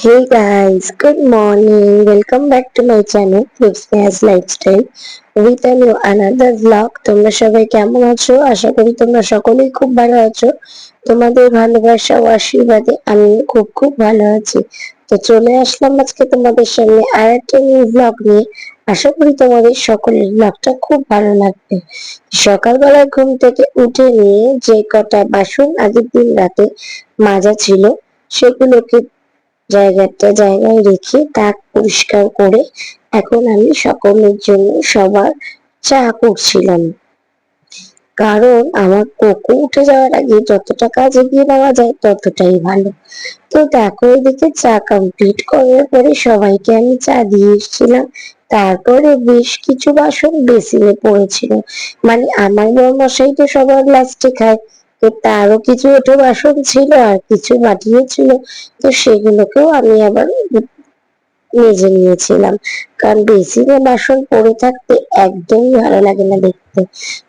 Hey guys, good morning. Welcome back to my channel Flipsnares Lifestyle with a new another vlog. তোমরা সবাই কেমন আছো? আশা করি তোমরা সকলেই খুব ভালো আছো। তোমাদের ভালোবাসা ও আশীর্বাদে আমি খুব খুব ভালো আছি। তো চলে আসলাম আজকে তোমাদের সামনে আর একটা নিউ ব্লগ নিয়ে আশা করি তোমাদের সকলের ব্লগটা খুব ভালো লাগবে সকালবেলা ঘুম থেকে উঠে নিয়ে যে কটা বাসন আগের দিন রাতে মাজা ছিল সেগুলোকে জায়গাটা জায়গায় রেখে তাক পরিষ্কার করে এখন আমি সকলের জন্য সবার চা করছিলাম। কারণ আমার কোকো উঠে যাওয়ার আগে যতটা কাজ এগিয়ে নেওয়া যায় ততটাই ভালো। তো দেখো এদিকে চা কমপ্লিট করার পরে সবাইকে আমি চা দিয়ে এসেছিলাম। তারপরে বেশ কিছু বাসন বেসিনে পড়েছিল। মানে আমার বড় মশাই তো সবার লাস্টে খায়। তো তারও কিছু ওঠো বাসন ছিল আর কিছু মাটিও ছিল। তো সেগুলোকেও আমি আবার মেজে নিয়েছিলাম। কারণ বেসিনে বাসন পড়ে থাকতে একদমই ভালো লাগে না দেখতে।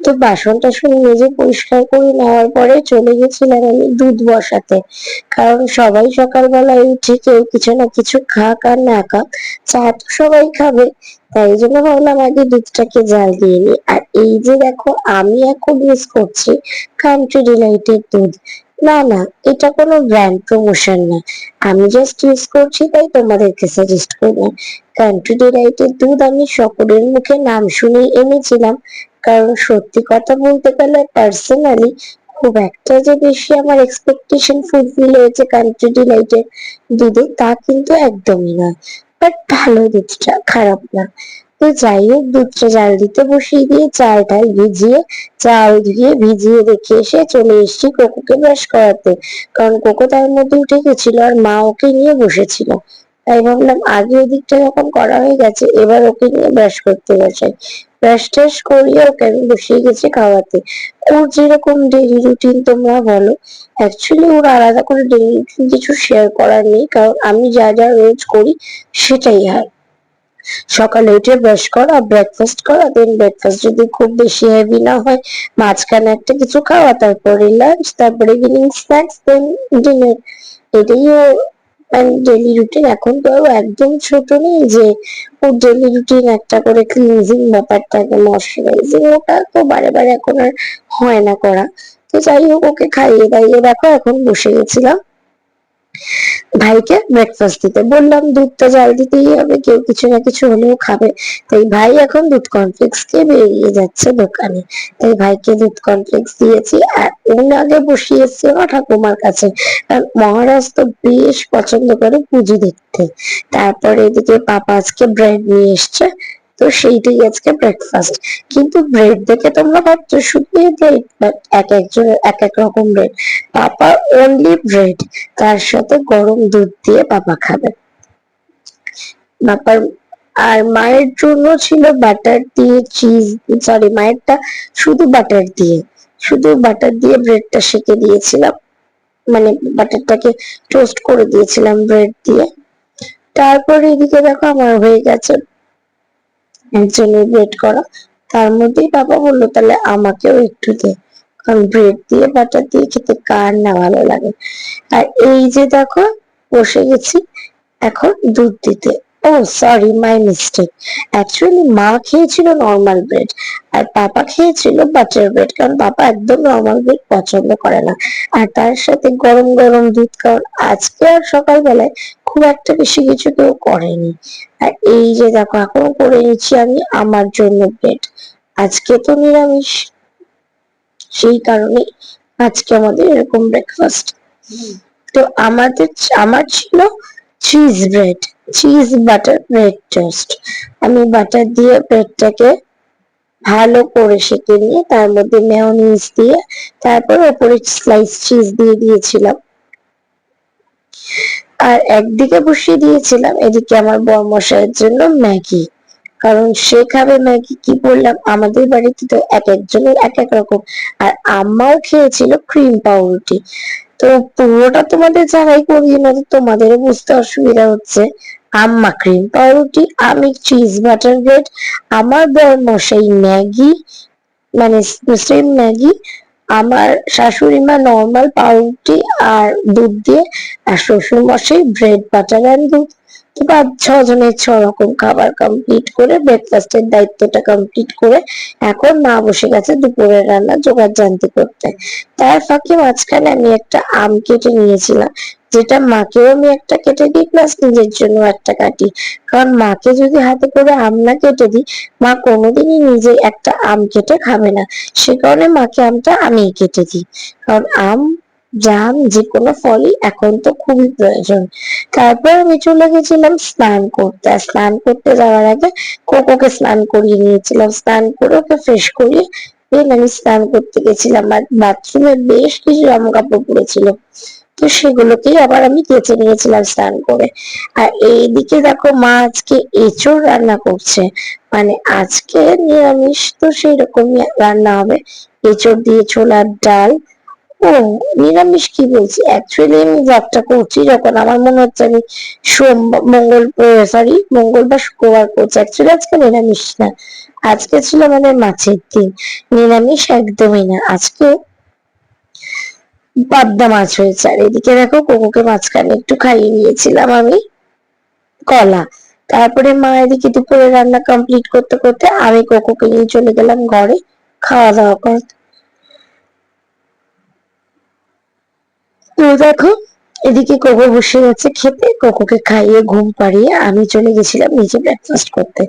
তো বাসন টাসন মেজে পরিষ্কার করে নেওয়ার পরে চলে গেছিলাম আমি দুধ বসাতে। কারণ সবাই সকালবেলায় উঠে কেউ কিছু না কিছু খাক আর না খাক, চা তো সবাই খাবে। তাই জন্য ভাবলাম আগে দুধটাকে জাল দিয়ে নিই। আর এই যে দেখো, আমি এখন ইউজ করছি কান্ট্রি ডিলাইটের দুধ। না না, এটা কোনো ব্র্যান্ড প্রমোশন না। আমি জাস্ট ইউজ করছি, তাই তোমাদেরকে সাজেস্ট করলাম। কান্ট্রি ডিলাইটের দুধ আমি সকলের মুখে নাম শুনেই এনেছিলাম। কারণ সত্যি কথা বলতে গেলে পার্সোনালি খুব একটা যে বেশি আমার এক্সপেকটেশন ফুলফিল হয়েছে কান্ট্রি ডিলাইটের দুধে তা কিন্তু একদমই নয়। বাট ভালো দুধটা খারাপ না। তো যাই হোক, দুধটা জাল দিতে বসিয়ে দিয়ে চালটা ভিজিয়ে, চাল ধুয়ে ভিজিয়ে রেখে এসে চলে এসেছি কোকোকে ব্রাশ করাতে। কারণ কোকো তার মধ্যে উঠে গেছিল আর মা ওকে নিয়ে বসেছিল। তাই ভাবলাম আগে ওদিকটা যখন করা হয়ে গেছে, এবার ওকে নিয়ে ব্রাশ করতে বসাই। ব্রাশ টাশ করিয়ে ওকে আমি বসিয়ে গেছি খাওয়াতে। ওর যেরকম ডেইলি রুটিন তোমরা বলো অ্যাকচুয়ালি ওর আলাদা করে ডেইলি রুটিন কিছু শেয়ার করার নেই, কারণ আমি যা যা রোজ করি সেটাই হয়। সকালে উঠে ব্রাশ করা ব্রেকফাস্ট করা দেন ব্রেকফাস্ট যদি খুব বেশি হেভি না হয়, মাঝখানে একটা কিছু খাওয়া, তারপরে লাঞ্চ তারপরে ইভিনিং স্ন্যাক্স দেন ডিনার এটাই ও ডেলি রুটিন এখন তো আরও একদম ছোট নেই যে ওর ডেলি রুটিন একটা করে ক্লিনজিং ব্যাপারটাকে ময়শ্চারাইজিং ওটা তো বারে বারে এখন আর হয় না করা। তো যাই হোক, ওকে খাইয়ে দাইয়ে দেখো, এখন বসে গেছিলাম। ভাইকে ব্রেকফাস্ট দিতে। বললাম, দুধটা জাল দিতেই হবে, কেউ কিছু না কিছু হলেও খাবে। তাই ভাই এখন দুধ কনফ্লেক্স খেয়ে বেরিয়ে যাচ্ছে দোকানে। তাই ভাইকে দুধ কনফ্লেক্স দিয়েছি আর ওর আগে বসিয়ে এসছে আমার ঠাকুমার কাছে। কারণ মহারাজ তো বেশ পছন্দ করে পুজো দেখতে। তারপরে এদিকে পাপা আজকে ব্রেড নিয়ে এসছে। তো সেইটাই আজকে ব্রেকফাস্ট কিন্তু ব্রেড দেখে তোমরা ভাবছ শুধু ব্রেড এক একজনের এক এক রকম ব্রেড পাপা অনলি ব্রেড তার সাথে গরম দুধ দিয়ে পাপা খাবে। পাপার আর মায়ের জন্য ছিল বাটার দিয়ে চিজ সরি মায়েরটা শুধু বাটার দিয়ে, শুধু বাটার দিয়ে ব্রেডটা সেকে দিয়েছিলাম। মানে বাটারটাকে টোস্ট করে দিয়েছিলাম ব্রেড দিয়ে। তারপরে এদিকে দেখো আমার হয়ে গেছে একজনের ব্রেড করা। তার মধ্যেই বাবা বলল, তাহলে আমাকেও একটু দে। কারণ ব্রেড দিয়ে বাটার দিয়ে খেতে কার না ভালো লাগে? আর এই যে দেখো, বসে গেছি। এখন দুধ দিতে। ও সরি মাই মিস্টেক অ্যাকচুয়ালি মা খেয়েছিল নর্মাল ব্রেড আর পাপা খেয়েছিল বাটার ব্রেড কারণ পাপা একদম নর্মাল ব্রেড পছন্দ করে না। আর তার সাথে গরম গরম দুধ কারণ আজকে আর সকালবেলায় খুব একটা বেশি কিছু কেউ করেনি। আর এই যে দেখো এখনও করে নিচ্ছি আমি আমার জন্য ব্রেড আজকে তো নিরামিষ। সেই কারণে আজকে আমাদের এরকম ব্রেকফাস্ট তো আমাদের আমার ছিল cheese bread cheese butter bread toast আমি বাটার দিয়ে ব্রেডটাকে ভালো করে সেঁকে নিয়ে তার মধ্যে মেয়নিজ দিয়ে তারপর ওপরে স্লাইস চিজ দিয়ে দিয়েছিলাম। আর একদিকে বসিয়ে দিয়েছিলাম এদিকে আমার বর মশাইয়ের জন্য ম্যাগি। কারণ সে খাবে ম্যাগি, কি বললাম? আমাদের বাড়িতে তো এক একজনের এক এক রকম। আর আম্মাও খেয়েছিল ক্রিম পাউরুটি তো পুরোটা তোমাদের যারাই করিয়ে না তো তোমাদেরও বুঝতে অসুবিধা হচ্ছে। আম্মা ক্রিম পাউরুটি, আমি চিজ বাটার ব্রেড আমার বর মশাই ম্যাগি মানে সেম ম্যাগি, আমার শাশুড়ি মা নর্মাল পাউরুটি আর দুধ দিয়ে, আর শ্বশুর মশাই ব্রেড বাটার অ্যান্ড দুধ। পাঁচ ছজনের ছ রকম খাবার কমপ্লিট করে ব্রেকফাস্টের দায়িত্বটা কমপ্লিট করে এখন মা বসে গেছে দুপুরের রান্না জোগাড় জানতে করতে। তার ফাঁকে মাঝখানে আমি একটা আম কেটে নিয়েছিলাম, যেটা মাকেও আমি একটা কেটে দিই প্লাস নিজের জন্য একটা কাটি। কারণ মাকে যদি হাতে করে আম না কেটে দিই, মা কোনোদিনই নিজে একটা আম কেটে খাবে না। সে কারণে মাকে আমটা আমি কেটে দিই। কারণ আম জাম যে কোনো ফলই এখন তো খুবই প্রয়োজন। তারপর আমি চলে গেছিলাম স্নান করতে। আর স্নান করতে যাওয়ার আগে কোকোকে স্নান করিয়ে নিয়েছিলাম। স্নান করে ওকে ফ্রেশ করিয়ে দেন আমি স্নান করতে গেছিলাম। আর বাথরুমে বেশ কিছু জামা কাপড় পড়েছিল। তো সেগুলোকেই আবার আমি কেচে নিয়েছিলাম স্নান করে। আর এইদিকে দেখো মা আজকে এঁচড় রান্না করছে। মানে আজকে নিরামিষ তো সেই রকমই রান্না হবে। এঁচড় দিয়ে ছোলার ডাল ও, নিরামিষ কি বলছি? অ্যাকচুয়ালি আমি যাত্রা করছি যখন আমার মনে হচ্ছে আমি সোমবার মঙ্গল সরি মঙ্গলবার শুক্রবার করছি। অ্যাকচুয়ালি আজকে নিরামিষ না। আজকে ছিল আমাদের মাছের দিন। নিরামিষ একদমই না। আজকে পাবদা মাছ হয়েছে। আর এদিকে দেখো কোকোকে মাঝখানে একটু খাইয়ে নিয়েছিলাম আমি কলা। তারপরে মা এদিকে দুপুরে রান্না কমপ্লিট করতে করতে আমি কোকোকে নিয়ে চলে গেলাম ঘরে। খাওয়া দাওয়া করতে তো দেখো, এদিকে কোকো বসে গেছে খেতে। কোকোকে খাইয়ে ঘুম পাড়িয়ে আমি চলে গেছিলাম নিচে ব্রেকফাস্ট করতে।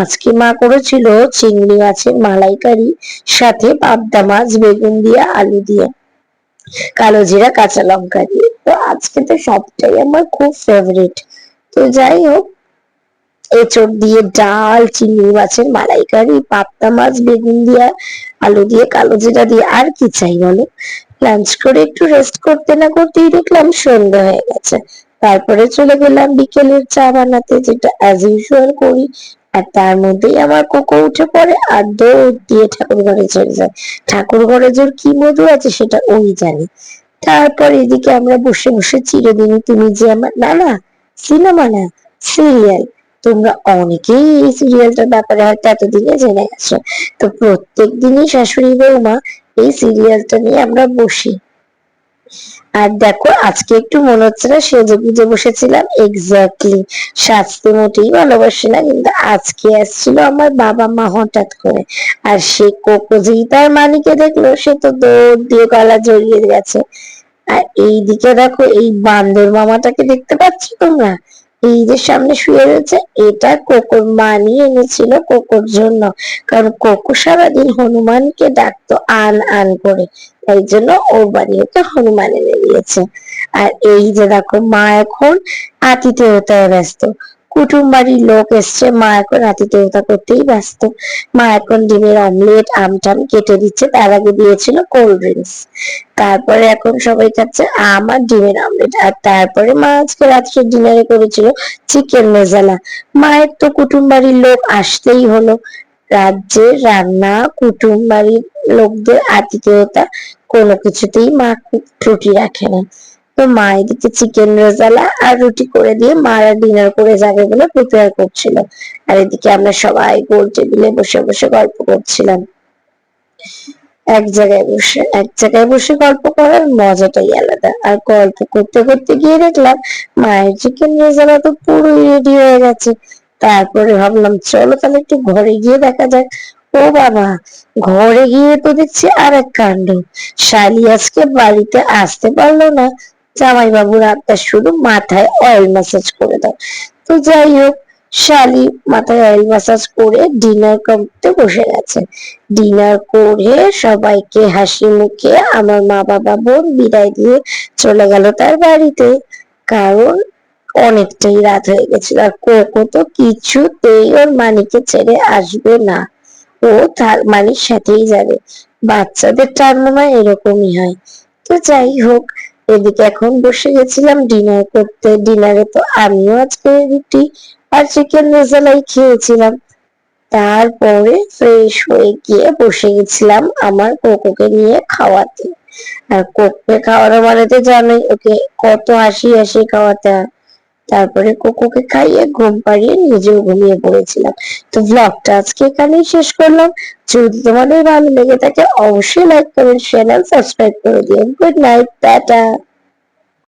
আজকে মা করেছিল চিংড়ি মাছের মালাইকারি, সাথে পাবদা মাছ, বেগুন দিয়ে, আলু দিয়ে। কালো জিরা, কাঁচা লঙ্কা দিয়ে। তো আজকে তো সবটাই আমার খুব ফেভারিট তো যাই হোক এঁচড় দিয়ে ডাল চিংড়ি মাছের মালাইকারি, পাবদা মাছ, বেগুন দিয়ে আলু দিয়ে, কালো জিরা দিয়ে, আর কি চাই বলো? লাঞ্চ করে একটু রেস্ট করতে না করতেই দেখলাম সন্ধ্যা হয়ে গেছে। তারপরে চলে গেলাম বিকেলের চা বানাতে, যেটা অ্যাজ ইউজুয়াল করি। আর তার মধ্যেই আমার কোকো উঠে পড়ে আর দৌড় দিয়ে ঠাকুর ঘরে চলে যায়। ঠাকুর ঘরে যে কি মধু আছে সেটা ওই জানে। তারপর এদিকে আমরা বসে বসে চিরদিনই তুমি যে আমার না না, সিনেমা না, সিরিয়াল। তোমরা অনেকেই এই সিরিয়ালটার ব্যাপারে হয়তো এতদিনে জেনে গেছো। তো প্রত্যেক দিনই শাশুড়ি বৌমা এই সিরিয়ালটা নিয়ে আমরা বসি। আর দেখো, আজকে একটু মনে হচ্ছে না সেজে গুজে বসেছিলাম। এক্স্যাক্টলি সাজতে মোটেই ভালোবাসি না, কিন্তু আজকে আসছিল আমার বাবা মা হঠাৎ করে। আর সে কোকো যেই তার মানিকে দেখল, সে তো দৌড় দিয়ে গলা জড়িয়ে গেছে। আর এইদিকে দেখো, এই বান্দর মামাটাকে দেখতে পাচ্ছ তোমরা? যে সামনে শুয়ে রয়েছে, এটা কোকোর নিয়ে এনেছিল কোকোর জন্য। কারণ কোকো সারাদিন হনুমানকে ডাকতো আন আন করে। তাই জন্য ওর বাড়ি ওকে হনুমান এনে দিয়েছে। আর এই যে দেখো, মা এখন আতিথেয়তায় ব্যস্ত। কুটুম বাড়ির লোক এসছে মা এখন আতিথেয়তা করতেই ব্যস্ত। মা এখন ডিমের অমলেট আমটাম কেটে দিচ্ছে, তার আগে দিয়েছিল কোল্ড ড্রিঙ্কস তারপরে এখন সবাই খাচ্ছে আম আর ডিমের অমলেট আর তারপরে মা আজকে রাত্রে ডিনারে করেছিল চিকেন মেজালা মায়ের তো কুটুম বাড়ির লোক আসতেই হলো। রাজ্যের রান্না কুটুম বাড়ির লোকদের আতিথেয়তা কোনো কিছুতেই মা ত্রুটি রাখে না। তো মা এদিকে চিকেন রেজালা আর রুটি করে দিয়ে মারা ডিনার করে যাবে বলে প্রিপেয়ার করছিল। আর এদিকে আমরা সবাই গোল টেবিলে বসে বসে গল্প করছিলাম। এক জায়গায় বসে, এক জায়গায় বসে গল্প করার মজাটাই আলাদা। আর গল্প করতে করতে গিয়ে দেখলাম মায়ের চিকেন রেজালা তো পুরোই রেডি হয়ে গেছে। তারপরে ভাবলাম, চলো তাহলে একটু ঘরে গিয়ে দেখা যাক। ও বাবা, ঘরে গিয়ে তো দেখছি আর এক কাণ্ড। শালি আজকে বাড়িতে আসতে পারল না। জামাই বাবুর আত্মা শুধু মাথায় অয়েল ম্যাসাজ করে দাও। তো যাই হোক, শালি মাথায় অয়েল ম্যাসাজ করে ডিনার করতে বসে গেছে। ডিনার করে সবাইকে হাসি মুখে আমার মা বাবা বোন বিদায় দিয়ে চলে গেল তার বাড়িতে। কারণ অনেকটাই রাত হয়ে গেছিল আর কোকো তো কিছুতেই ওর মানিকে ছেড়ে আসবে না। ও তার মানির সাথেই যাবে। বাচ্চাদের টার এরকমই হয়। তো যাই হোক এদিকে এখন বসে গেছিলাম ডিনার করতে। ডিনারে তো আমিও আজকে রুটি আর চিকেন রেজালাই খেয়েছিলাম। তারপরে ফ্রেশ হয়ে গিয়ে বসে গেছিলাম আমার কোকোকে নিয়ে খাওয়াতে। আর কোকোকে খাওয়ানো মানে তো জানোই, ওকে কত হাসি হাসি খাওয়াতে হয়। তারপরে কোকোকে খাইয়ে ঘুম পাড়িয়ে নিজেও ঘুমিয়ে পড়েছিলাম। তো ব্লগটা আজকে এখানেই শেষ করলাম। যদি তোমাদের ভালো লেগে থাকে, অবশ্যই লাইক কমেন্ট শেয়ার সাবস্ক্রাইব করে দিও। Good night tata.